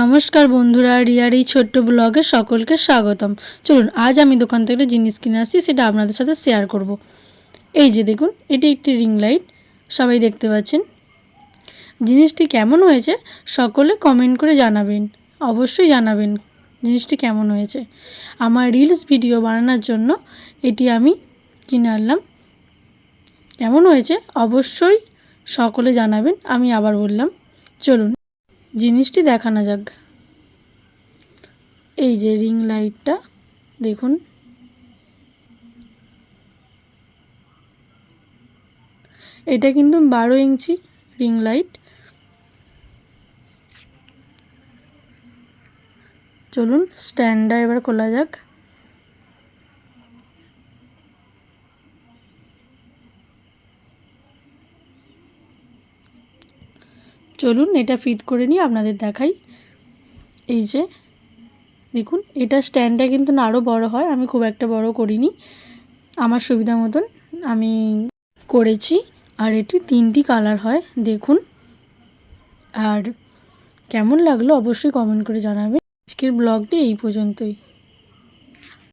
নমস্কার বন্ধুরা, রিয়ার এই ছোট্ট ব্লগে সকলকে স্বাগতম। চলুন, আজ আমি দোকান থেকে জিনিস কিনে আসছি, সেটা আপনাদের সাথে শেয়ার করব। এই যে দেখুন, এটি একটি রিং লাইট সবাই দেখতে পাচ্ছেন? জিনিসটি কেমন হয়েছে সকলে কমেন্ট করে জানাবেন। অবশ্যই জানাবেন জিনিসটি কেমন হয়েছে। আমার রিলস ভিডিও বানানোর জন্য এটি আমি কিনে আনলাম। কেমন হয়েছে? অবশ্যই সকলে জানাবেন, আমি আবার বললাম। চলুন জিনিসটি দেখানো যাক। এই যে রিং লাইটটা, দেখুন। এটা কিন্তু বারো ইঞ্চি রিং লাইট। চলুন, স্ট্যান্ডটা এবার খোলা যাক। চলুন এটা ফিট করে নিয়ে আপনাদের দেখাই। এই যে, দেখুন, এটা স্ট্যান্ডটা কিন্তু না আরও বড় হয়, আমি খুব একটা বড় করিনি। আমার সুবিধা মতন আমি করেছি, আর এটি তিনটি কালার হয়, দেখুন। আর কেমন লাগল অবশ্যই কমেন্ট করে জানাবেন। আজকের ব্লগটি এই পর্যন্তই।